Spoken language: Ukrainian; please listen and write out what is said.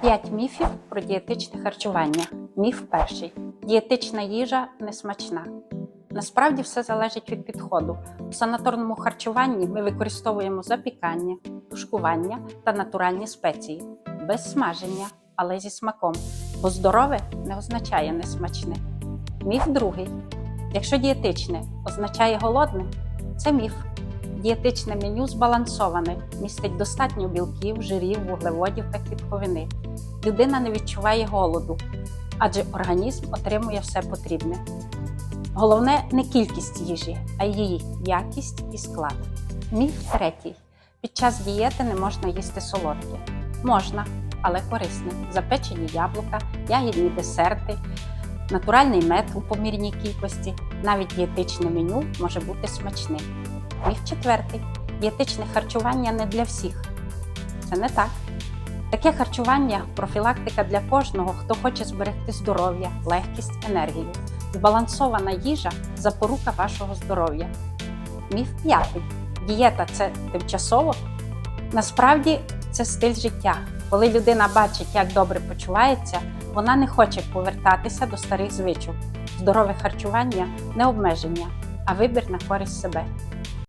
П'ять міфів про дієтичне харчування. Міф перший: дієтична їжа несмачна. Насправді все залежить від підходу. У санаторному харчуванні ми використовуємо запікання, тушкування та натуральні спеції без смаження, але зі смаком. Бо здорове не означає несмачне. Міф другий: якщо дієтичне означає голодне, це міф. Дієтичне меню збалансоване, містить достатньо білків, жирів, вуглеводів та клітковини. Людина не відчуває голоду, адже організм отримує все потрібне. Головне не кількість їжі, а її якість і склад. Міф третій: під час дієти не можна їсти солодке. Можна, але корисне. Запечені яблука, ягідні десерти, натуральний мед у помірній кількості, навіть дієтичне меню може бути смачним. Міф четвертий: дієтичне харчування не для всіх. Це не так. Таке харчування профілактика для кожного, хто хоче зберегти здоров'я, легкість, енергію. Збалансована їжа запорука вашого здоров'я. Міф п'ятий. Дієта це тимчасово. Насправді це стиль життя. Коли людина бачить, як добре почувається, вона не хоче повертатися до старих звичок. Здорове харчування не обмеження, а вибір на користь себе.